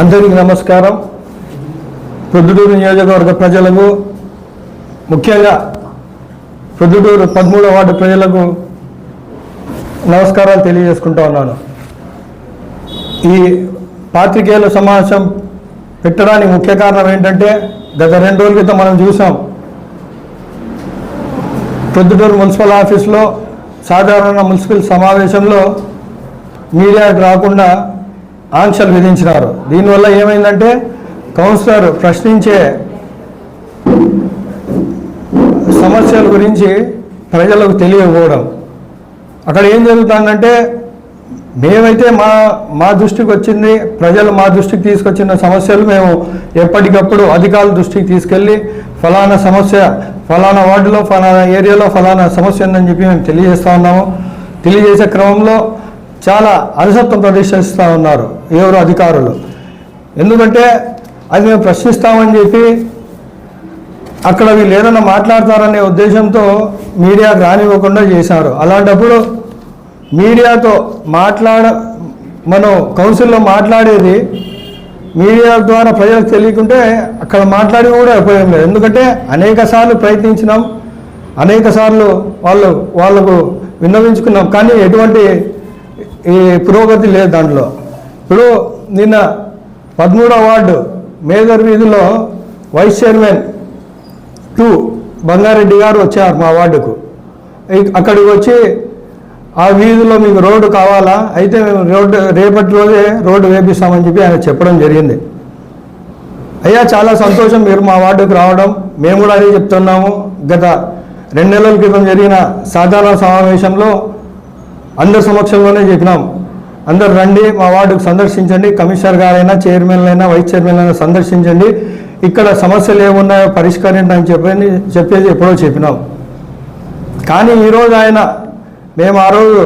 అందరికీ నమస్కారం. ప్రొద్దుటూరు నియోజకవర్గ ప్రజలకు ముఖ్యంగా ప్రొద్దుటూరు పదమూడవ వార్డు ప్రజలకు నమస్కారాలు తెలియజేసుకుంటా ఉన్నాను. ఈ పాత్రికేయుల సమావేశం పెట్టడానికి ముఖ్య కారణం ఏంటంటే గత రెండు రోజుల క్రితం మనం చూసాం ప్రొద్దుటూరు మున్సిపల్ ఆఫీస్లో సాధారణ మున్సిపల్ సమావేశంలో మీడియాకు రాకుండా ఆంక్షలు విధించినారు. దీనివల్ల ఏమైందంటే కౌన్సిలర్ ప్రశ్నించే సమస్యల గురించి ప్రజలకు తెలియకపోవడం. అక్కడ ఏం జరుగుతుందంటే మేమైతే మా మా దృష్టికి వచ్చింది ప్రజలు మా దృష్టికి తీసుకొచ్చిన సమస్యలు మేము ఎప్పటికప్పుడు అధికారుల దృష్టికి తీసుకెళ్ళి ఫలానా సమస్య ఫలానా వార్డులో ఫలానా ఏరియాలో ఫలానా సమస్య ఉందని చెప్పి మేము తెలియజేస్తూ ఉన్నాము. తెలియజేసే క్రమంలో చాలా అలసత్వం ప్రదర్శిస్తూ ఉన్నారు ఎవరు అధికారులు. ఎందుకంటే అది మేము ప్రశ్నిస్తామని చెప్పి అక్కడ వీళ్ళు ఏదైనా మాట్లాడతారనే ఉద్దేశంతో మీడియాకు రానివ్వకుండా చేశారు. అలాంటప్పుడు మీడియాతో మాట్లాడ మనం కౌన్సిల్లో మాట్లాడేది మీడియా ద్వారా ప్రజలకు తెలియకుంటే అక్కడ మాట్లాడి కూడా ఉపయోగం లేదు. ఎందుకంటే అనేక సార్లు ప్రయత్నించినాం అనేక సార్లు వాళ్ళు వాళ్ళకు విన్నవించుకున్నాం. కానీ ఎటువంటి ఈ పురోగతి లేదు దాంట్లో. ఇప్పుడు నిన్న పదమూడవ వార్డు మేజర్ వీధిలో వైస్ చైర్మన్ టూ బంగారెడ్డి గారు వచ్చారు మా వార్డుకు. ఇక్- అక్కడికి వచ్చి ఆ వీధిలో మీకు రోడ్డు కావాలా? అయితే మేము రోడ్డు రేపటి రోజే రోడ్డు వేపిస్తామని చెప్పి ఆయన చెప్పడం జరిగింది. అయ్యా చాలా సంతోషం మీరు మా వార్డుకు రావడం. మేము కూడా అదే చెప్తున్నాము. గత రెండు నెలల క్రితం జరిగిన సాధారణ సమావేశంలో అందరి సమక్షంలోనే చెప్పినాం. అందరు రండి మా వార్డుకు సందర్శించండి కమిషనర్ గారైనా చైర్మన్లైనా వైస్ చైర్మన్లైనా సందర్శించండి. ఇక్కడ సమస్యలు ఏమున్నాయో పరిష్కరించండి అని చెప్పని చెప్పేది ఎప్పుడో చెప్పినాం. కానీ ఈరోజు ఆయన మేము ఆ రోజు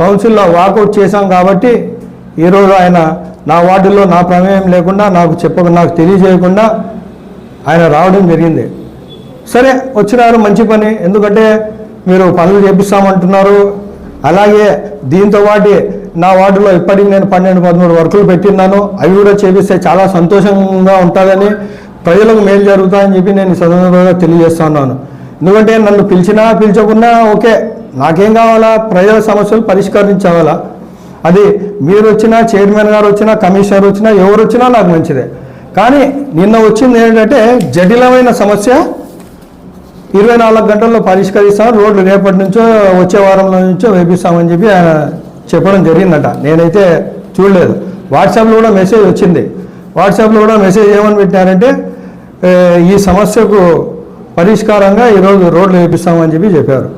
కౌన్సిల్లో వాకౌట్ చేశాం కాబట్టి ఈరోజు ఆయన నా వార్డులో నా ప్రమేయం లేకుండా నాకు చెప్పక నాకు తెలియజేయకుండా ఆయన రావడం జరిగింది. సరే వచ్చినారు మంచి పని. ఎందుకంటే మీరు పనులు చేపిస్తామంటున్నారు. అలాగే దీంతో వాటి నా వార్డులో ఇప్పటికి నేను పన్నెండు పదమూడు వర్కులు పెట్టినాను అవి కూడా చేపిస్తే చాలా సంతోషంగా ఉంటుందని ప్రజలకు మేలు జరుగుతాయని చెప్పి నేను సందర్భంగా తెలియజేస్తున్నాను. ఎందుకంటే నన్ను పిలిచినా పిలిచకున్నా ఓకే నాకేం కావాలా? ప్రజల సమస్యలు పరిష్కరించాలా అది మీరు వచ్చినా చైర్మన్ గారు వచ్చినా కమిషనర్ వచ్చినా ఎవరు వచ్చినా నాకు మంచిదే. కానీ నిన్న వచ్చింది ఏంటంటే జటిలమైన సమస్య ఇరవై నాలుగు గంటల్లో పరిష్కరిస్తాం రోడ్లు రేపటి నుంచో వచ్చే వారంలో నుంచో వేపిస్తామని చెప్పి ఆయన చెప్పడం జరిగిందట. నేనైతే చూడలేదు. వాట్సాప్లో కూడా మెసేజ్ వచ్చింది. వాట్సాప్లో కూడా మెసేజ్ ఏమని పెట్టారంటే ఈ సమస్యకు పరిష్కారంగా ఈరోజు రోడ్లు వేపిస్తామని చెప్పి చెప్పారు.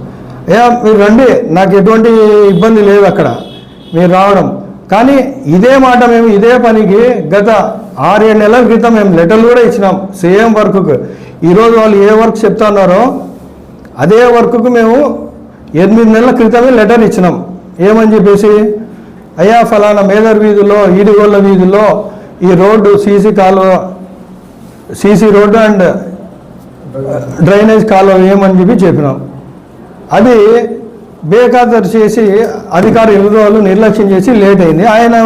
ఏ మీరు రండి. నాకు ఎటువంటి ఇబ్బంది లేదు అక్కడ. మీరు రావడం. కానీ ఇదే మాట మేము ఇదే పనికి గత ఆరేడు నెలల క్రితం మేము లెటర్లు కూడా ఇచ్చినాం. సేమ్ వర్క్కు. ఈరోజు వాళ్ళు ఏ వర్క్ చెప్తున్నారో అదే వర్క్కు మేము ఎనిమిది నెలల క్రితమే లెటర్ ఇచ్చినాం. ఏమని చెప్పేసి? అయ్యా ఫలానా మేదర్ వీధిలో ఈడిగోళ్ళ వీధిలో ఈ రోడ్డు సీసీ కాలువ సీసీ రోడ్డు అండ్ డ్రైనేజ్ కాలువ ఏమని చెప్పి చెప్పినాం. అది బేఖాతరు చేసి అధికారి ఎనిమిది రోజులు నిర్లక్ష్యం చేసి లేట్ అయింది. ఆయన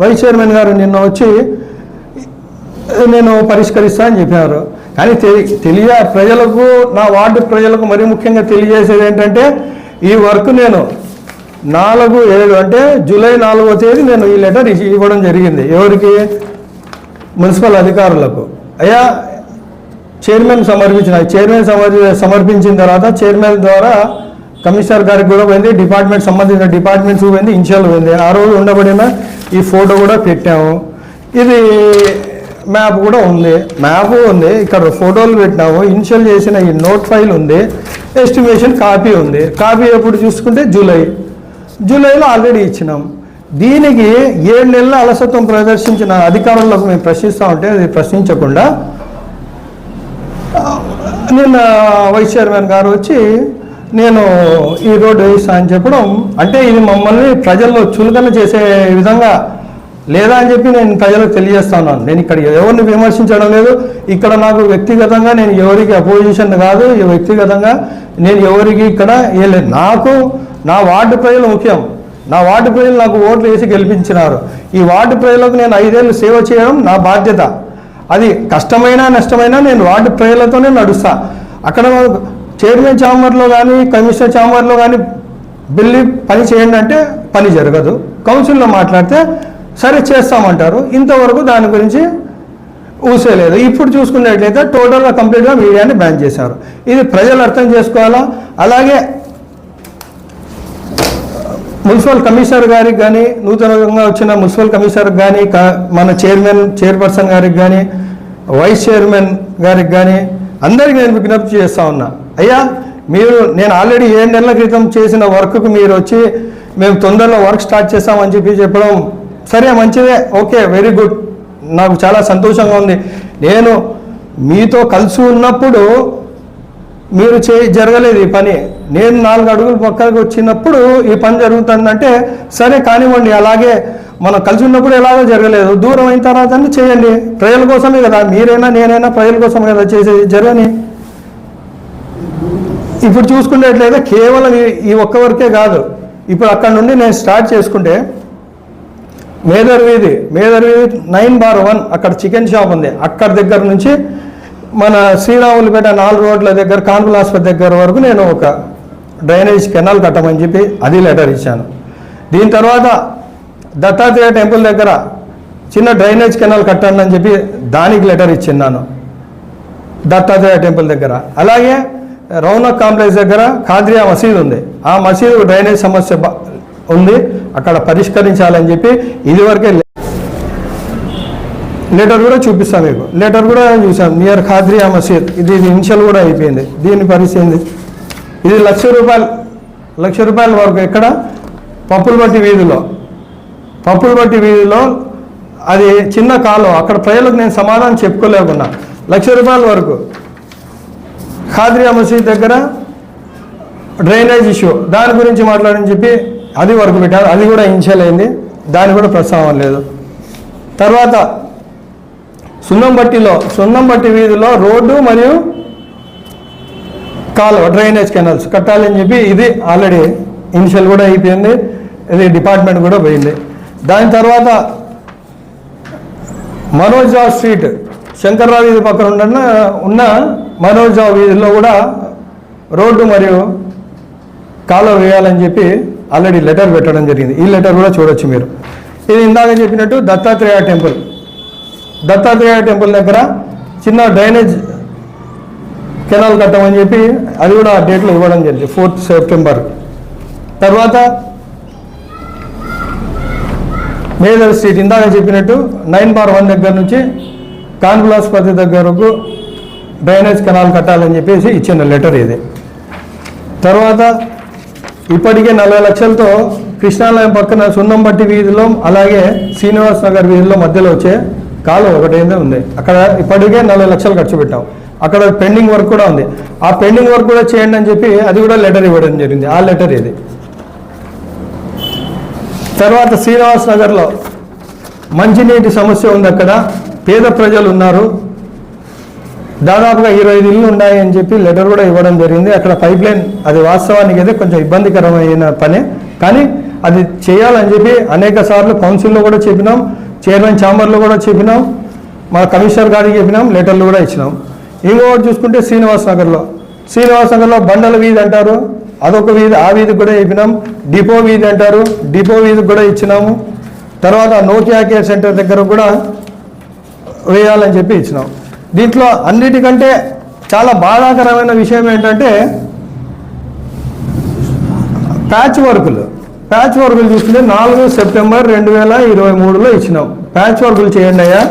వైస్ చైర్మన్ గారు నిన్న వచ్చి నేను పరిష్కరిస్తా అని చెప్పారు. కానీ తెలి తెలియ ప్రజలకు నా వార్డు ప్రజలకు మరీ ముఖ్యంగా తెలియజేసేది ఏంటంటే ఈ వర్క్ నేను నాలుగు ఏడు అంటే జూలై నాలుగో తేదీ నేను ఈ లెటర్ ఇవ్వడం జరిగింది. ఎవరికి? మున్సిపల్ అధికారులకు. అయ్యా చైర్మన్ సమర్పించిన చైర్మన్ సమర్ సమర్పించిన తర్వాత చైర్మన్ ద్వారా కమిషనర్ గారికి కూడా పోయింది డిపార్ట్మెంట్ సంబంధించిన డిపార్ట్మెంట్స్ పోయింది ఇన్షియల్ పోయింది. ఆ రోజు ఉండబడిన ఈ ఫోటో కూడా పెట్టాము. ఇది మ్యాప్ కూడా ఉంది. మ్యాప్ ఉంది. ఇక్కడ ఫోటోలు పెట్టినాము. ఇన్షియల్ చేసిన ఈ నోట్ ఫైల్ ఉంది. ఎస్టిమేషన్ కాపీ ఉంది. కాపీ ఎప్పుడు చూసుకుంటే జూలై జూలైలో ఆల్రెడీ ఇచ్చినాం. దీనికి ఏడు నెలల అలసత్వం ప్రదర్శించిన అధికారులకు మేము ప్రశ్నిస్తూ ఉంటే అది ప్రశ్నించకుండా నిన్న వైస్ చైర్మన్ గారు వచ్చి నేను ఈ రోడ్డు వేస్తా అని చెప్పడం అంటే ఇది మమ్మల్ని ప్రజల్లో చులకన చేసే విధంగా లేదా అని చెప్పి నేను ప్రజలకు తెలియజేస్తున్నాను నేను ఇక్కడ ఎవరిని విమర్శించడం లేదు. ఇక్కడ నాకు వ్యక్తిగతంగా నేను ఎవరికి అపోజిషన్ కాదు. వ్యక్తిగతంగా నేను ఎవరికి ఇక్కడ ఏ నాకు నా వార్డు ప్రజలు ముఖ్యం. నా వార్డు ప్రజలు నాకు ఓట్లు వేసి గెలిపించినారు. ఈ వార్డు ప్రజలకు నేను ఐదేళ్ళు సేవ చేయడం నా బాధ్యత. అది కష్టమైనా నష్టమైనా నేను వార్డు ప్రజలతోనే నడుస్తా. అక్కడ చైర్మన్ ఛాంబర్లో కానీ కమిషనర్ ఛాంబర్లో కానీ బిల్లు పని చేయండి అంటే పని జరగదు. కౌన్సిల్లో మాట్లాడితే సరే చేస్తామంటారు. ఇంతవరకు దాని గురించి ఊసేయలేదు ఇప్పుడు చూసుకున్నట్లయితే టోటల్గా కంప్లీట్గా మీడియాని బ్యాన్ చేశారు. ఇది ప్రజలు అర్థం చేసుకోవాలా? అలాగే మున్సిపల్ కమిషనర్ గారికి కానీ నూతనంగా వచ్చిన మున్సిపల్ కమిషనర్ కానీ క- మన చైర్మన్ చైర్పర్సన్ గారికి కానీ వైస్ చైర్మన్ గారికి కానీ అందరికీ నేను విజ్ఞప్తి చేస్తా ఉన్నా. అయ్యా మీరు నేను ఆల్రెడీ ఏడు నెలల క్రితం చేసిన వర్క్కు మీరు వచ్చి మేము తొందరలో వర్క్ స్టార్ట్ చేస్తామని చెప్పి చెప్పడం సరే మంచిదే. Okay very good. నాకు చాలా సంతోషంగా ఉంది. నేను మీతో కలిసి ఉన్నప్పుడు మీరు చే జరగలేదు ఈ పని. నేను నాలుగు అడుగులు పక్కకు వచ్చినప్పుడు ఈ పని జరుగుతుందంటే సరే కానివ్వండి. అలాగే మనం కలిసి ఉన్నప్పుడు ఎలాగో జరగలేదు. దూరం అయిన తర్వాత చేయండి. ప్రజల కోసమే కదా. మీరైనా నేనైనా ప్రజల కోసమే కదా చేసేది జరగని ఇప్పుడు చూసుకునేట్లయితే కేవలం ఈ- ఈ ఒక్క వరకే కాదు. ఇప్పుడు అక్కడ నుండి నేను స్టార్ట్ చేసుకుంటే మేదర్ వీధి మేదర్ వీధి నైన్ బార్ వన్ అక్కడ చికెన్ షాప్ ఉంది. అక్కడ దగ్గర నుంచి మన శ్రీరాములపేట నాలుగు రోడ్ల దగ్గర కాన్పుల ఆసుపత్రి దగ్గర వరకు నేను ఒక డ్రైనేజ్ కెనాల్ కట్టమని చెప్పి అది లెటర్ ఇచ్చాను. దీని తర్వాత దత్తాత్రేయ టెంపుల్ దగ్గర చిన్న డ్రైనేజ్ కెనాల్ కట్టండి అని చెప్పి దానికి లెటర్ ఇచ్చిన్నాను దత్తాత్రేయ టెంపుల్ దగ్గర. అలాగే రౌనక్ కాంప్లెక్స్ దగ్గర ఖాద్రియా మసీద్ ఉంది. ఆ మసీదు డ్రైనేజ్ సమస్య బ- ఉంది. అక్కడ పరిష్కరించాలని చెప్పి ఇదివరకే లెటర్ కూడా చూపిస్తాను మీకు. లెటర్ కూడా చూసాం నియర్ ఖాద్రియా మసీద్. ఇది ఇన్షియల్ కూడా అయిపోయింది. దీని పరిస్థితి ఇది లక్ష రూపాయలు లక్ష రూపాయల వరకు ఎక్కడ? పప్పులు బట్టి వీధిలో. పప్పులు బట్టి వీధిలో అది చిన్న కాలం అక్కడ ప్రజలకు నేను సమాధానం చెప్పుకోలేకున్నా. లక్ష రూపాయల వరకు. ఖాద్రియా మసీద్ దగ్గర డ్రైనేజ్ ఇష్యూ. దాని గురించి మాట్లాడని చెప్పి అది వరకు పెట్టారు. అది కూడా ఇన్షియల్ అయింది. దాని కూడా ప్రస్తావన లేదు. తర్వాత సున్నంబట్టిలో సున్నంబట్టి వీధిలో రోడ్డు మరియు కాలువ డ్రైనేజ్ కెనాల్స్ కట్టాలని చెప్పి ఇది ఆల్రెడీ ఇనిషియల్ కూడా అయిపోయింది. ఇది డిపార్ట్మెంట్ కూడా పోయింది. దాని తర్వాత మనోజా స్ట్రీట్ శంకర్రావు వీధి పక్కన ఉన్న ఉన్న మనోజా వీధిలో కూడా రోడ్డు మరియు కాలువ వేయాలని చెప్పి ఆల్రెడీ లెటర్ పెట్టడం జరిగింది. ఈ లెటర్ కూడా చూడొచ్చు మీరు. ఇది ఇందాక చెప్పినట్టు దత్తాత్రేయ టెంపుల్. దత్తాత్రేయ టెంపుల్ దగ్గర చిన్న డ్రైనేజ్ కెనాల్ కట్టమని చెప్పి అది కూడా ఆ డేట్లో ఇవ్వడం జరిగింది ఫోర్త్ సెప్టెంబర్. తర్వాత మేజర్ స్ట్రీట్ ఇందాక చెప్పినట్టు నైన్ బార్ వన్ దగ్గర నుంచి కాన్పుల ఆసుపత్రి దగ్గరకు డ్రైనేజ్ కెనాల్ కట్టాలని చెప్పేసి ఇచ్చిన లెటర్ ఇది. తర్వాత ఇప్పటికే నలభై లక్షలతో కృష్ణాలయం పక్కన సున్నంబట్టి వీధిలో అలాగే శ్రీనివాస్ నగర్ వీధిలో మధ్యలో వచ్చే కాలువ ఒకటైందే ఉంది. అక్కడ ఇప్పటికే నలభై లక్షలు ఖర్చు పెట్టాం. అక్కడ పెండింగ్ వర్క్ కూడా ఉంది. ఆ పెండింగ్ వర్క్ కూడా చేయండి అని చెప్పి అది కూడా లెటర్ ఇవ్వడం జరిగింది. ఆ లెటర్ ఇది. తర్వాత శ్రీనివాస్ నగర్లో మంచినీటి సమస్య ఉంది అక్కడ. పేద ప్రజలు ఉన్నారు. దాదాపుగా ఇరవై ఐదు ఇల్లు ఉన్నాయి అని చెప్పి లెటర్ కూడా ఇవ్వడం జరిగింది. అక్కడ పైప్ లైన్ అది వాస్తవానికి అయితే కొంచెం ఇబ్బందికరమైన పనే. కానీ అది చేయాలని చెప్పి అనేక సార్లు కౌన్సిల్లో కూడా చెప్పినాం చైర్మన్ ఛాంబర్లో కూడా చెప్పినాం మా కమిషనర్ గారికి చెప్పినాం లెటర్లు కూడా ఇచ్చినాం. ఇంకొకటి చూసుకుంటే శ్రీనివాస్ నగర్లో. శ్రీనివాస్ నగర్లో బండల వీధి అంటారు అదొక వీధి ఆ వీధికి కూడా చెప్పినాం. డిపో వీధి అంటారు డిపో వీధికి కూడా ఇచ్చినాము. తర్వాత నోకియా కేర్ సెంటర్ దగ్గర కూడా వేయాలని చెప్పి ఇచ్చినాం. దీంట్లో అన్నిటికంటే చాలా బాధాకరమైన విషయం ఏంటంటే ప్యాచ్ వర్కులు. ప్యాచ్ వర్కులు చూసుకుంటే నాలుగు సెప్టెంబర్ రెండు వేల ఇరవై మూడులో ఇచ్చినాం. ప్యాచ్ వర్కులు చేయండి అయ్యా.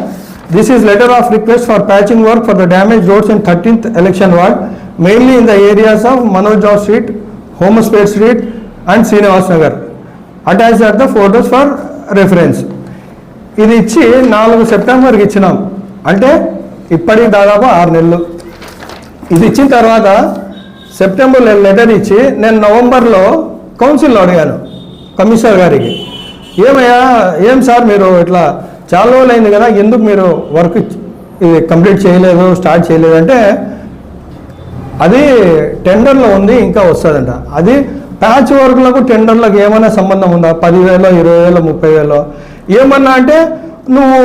This is letter of request for patching work for the damage roads in thirteenth election ward mainly in the areas of Manoj Rao street Homaspet street and Srinivas Nagar attach are the photos for reference ఇది ఇచ్చి నాలుగు సెప్టెంబర్కి ఇచ్చినాం. అంటే ఇప్పటికి దాదాపు ఆరు నెలలు. ఇది ఇచ్చిన తర్వాత సెప్టెంబర్లో లెటర్ ఇచ్చి నేను నవంబర్లో కౌన్సిల్లో అడిగాను కమిషనర్ గారికి. ఏమయ్యా ఏం సార్ మీరు ఇట్లా చాలా రోజులు అయింది కదా ఎందుకు మీరు వర్క్ ఇది కంప్లీట్ చేయలేదు స్టార్ట్ చేయలేదు అంటే అది టెండర్లో ఉంది ఇంకా వస్తుందంట. అది ప్యాచ్ వర్క్లకు టెండర్లకు ఏమైనా సంబంధం ఉందా? పదివేలో ఇరవై వేలో ముప్పై వేలో ఏమన్నా అంటే నువ్వు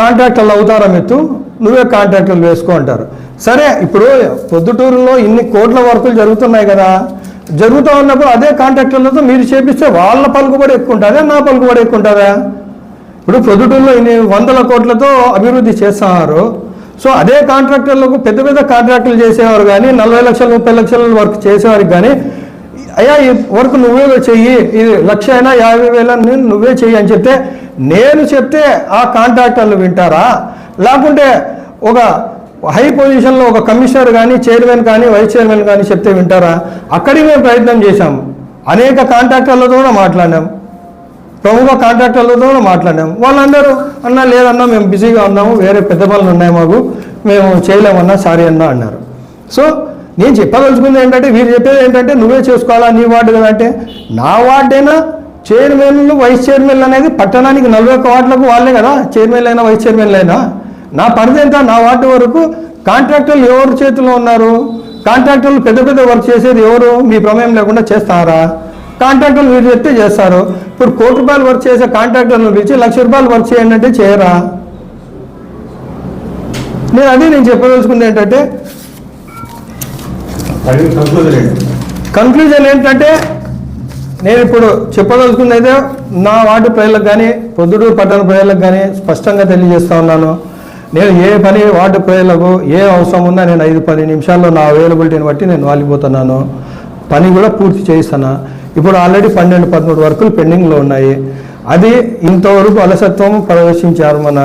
కాంట్రాక్టర్లు అవుతారా మెత్తు నువ్వే కాంట్రాక్టర్లు వేసుకో అంటారు. సరే ఇప్పుడు పొద్దుటూరులో ఇన్ని కోట్ల వర్కులు జరుగుతున్నాయి కదా. జరుగుతూ ఉన్నప్పుడు అదే కాంట్రాక్టర్లతో మీరు చేపిస్తే వాళ్ళ పలుకుబడి ఎక్కువ ఉంటుందా నా పలుకుబడి ఎక్కువ ఉంటుందా ఇప్పుడు పొద్దుటూరులో ఇన్ని వందల కోట్లతో అభివృద్ధి చేస్తున్నారు. సో అదే కాంట్రాక్టర్లకు పెద్ద పెద్ద కాంట్రాక్టులు చేసేవారు కానీ నలభై లక్షలు ముప్పై లక్షల వర్క్ చేసేవారికి కానీ అయ్యా ఈ వర్క్ నువ్వే చెయ్యి. ఇది లక్ష అయినా యాభై వేల నువ్వే చెయ్యి అని చెప్తే నేను చెప్తే ఆ కాంట్రాక్టర్లు వింటారా? లేకుంటే ఒక హై పొజిషన్లో ఒక కమిషనర్ కానీ చైర్మన్ కానీ వైస్ చైర్మన్ కానీ చెప్తే వింటారా? అక్కడికి మేము ప్రయత్నం చేశాం. అనేక కాంట్రాక్టర్లతో కూడా మాట్లాడాం. ప్రముఖ కాంట్రాక్టర్లతో కూడా మాట్లాడాం. వాళ్ళందరూ అన్నా లేదన్నా మేము బిజీగా ఉన్నాము వేరే పెద్ద పనులు ఉన్నాయి మాకు మేము చేయలేమన్నా సారీ అన్నా అన్నారు. సో నేను చెప్పదలుచుకుంది ఏంటంటే వీరు చెప్పేది ఏంటంటే నువ్వే చేసుకోవాలా నీ వార్డు కదా అంటే నా వార్డైనా? చైర్మన్లు వైస్ చైర్మన్లు అనేది పట్టణానికి నలభై ఒక్క వార్డులకు వాళ్ళే కదా చైర్మన్లు అయినా వైస్ చైర్మన్లు అయినా నా పరిధి ఎంత? నా వార్డు వరకు కాంట్రాక్టర్లు ఎవరు చేతిలో ఉన్నారు? కాంట్రాక్టర్లు పెద్ద పెద్ద వర్క్ చేసేది ఎవరు? మీ ప్రమేయం లేకుండా చేస్తారా? కాంట్రాక్టర్లు మీరు చెప్తే చేస్తారు. ఇప్పుడు కోటి రూపాయలు వర్క్ చేసే కాంట్రాక్టర్లు పిలిచి లక్ష రూపాయలు వర్క్ చేయండి అంటే చేయరా? నేను అదే నేను చెప్పదలుచుకుంది ఏంటంటే కన్క్లూజన్ ఏంటంటే నేను ఇప్పుడు చెప్పదలుచుకుంది అయితే నా వార్డు ప్రజలకు కానీ పొద్దుటూరు పట్టణ ప్రజలకు కానీ స్పష్టంగా తెలియజేస్తా ఉన్నాను. నేను ఏ పని వార్డు ప్రజలకు ఏ అవసరం ఉందో నేను ఐదు పది నిమిషాల్లో నా అవైలబిలిటీని బట్టి నేను వాలిపోతున్నాను. పని కూడా పూర్తి చేయిస్తాను. ఇప్పుడు ఆల్రెడీ పన్నెండు పదమూడు వర్కులు పెండింగ్లో ఉన్నాయి. అది ఇంతవరకు అలసత్వం ప్రదర్శించారు మన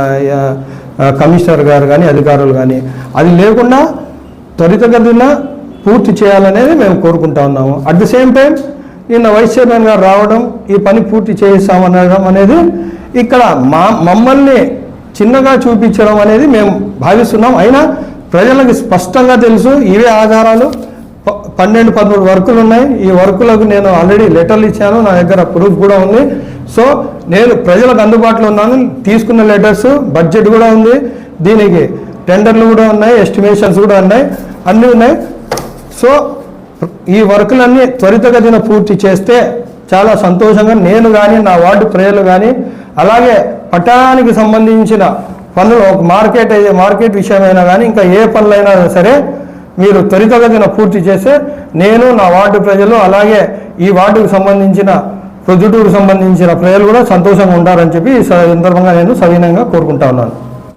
కమిషనర్ గారు కానీ అధికారులు కానీ అది లేకుండా త్వరితగతిన పూర్తి చేయాలనేది మేము కోరుకుంటా ఉన్నాము. అట్ ది సేమ్ టైం నిన్న వైస్ చైర్మన్ గారు రావడం ఈ పని పూర్తి చేస్తామనడం అనేది ఇక్కడ మా మమ్మల్ని చిన్నగా చూపించడం అనేది మేము భావిస్తున్నాం. అయినా ప్రజలకు స్పష్టంగా తెలుసు ఇవే ఆధారాలు. ప- పన్నెండు పదమూడు వర్కులు ఉన్నాయి. ఈ వర్కులకు నేను ఆల్రెడీ లెటర్లు ఇచ్చాను. నా దగ్గర ప్రూఫ్ కూడా ఉంది. సో నేను ప్రజలకు అందుబాటులో ఉన్నాను. తీసుకున్న లెటర్స్ బడ్జెట్ కూడా ఉంది. దీనికి టెండర్లు కూడా ఉన్నాయి ఎస్టిమేషన్స్ కూడా ఉన్నాయి. అన్నీ ఉన్నాయి. సో ఈ వర్కులన్నీ త్వరితగతిన పూర్తి చేస్తే చాలా సంతోషంగా నేను కానీ నా వార్డు ప్రజలు కానీ అలాగే పట్టణానికి సంబంధించిన పనులు ఒక మార్కెట్ అయితే మార్కెట్ విషయమైనా కానీ ఇంకా ఏ పనులైనా సరే మీరు త్వరితగతిన పూర్తి చేస్తే నేను నా వార్డు ప్రజలు అలాగే ఈ వార్డుకు సంబంధించిన ప్రొద్దుటూరు సంబంధించిన ప్రజలు కూడా సంతోషంగా ఉంటారని చెప్పి ఈ సందర్భంగా నేను సవినయంగా కోరుకుంటా ఉన్నాను.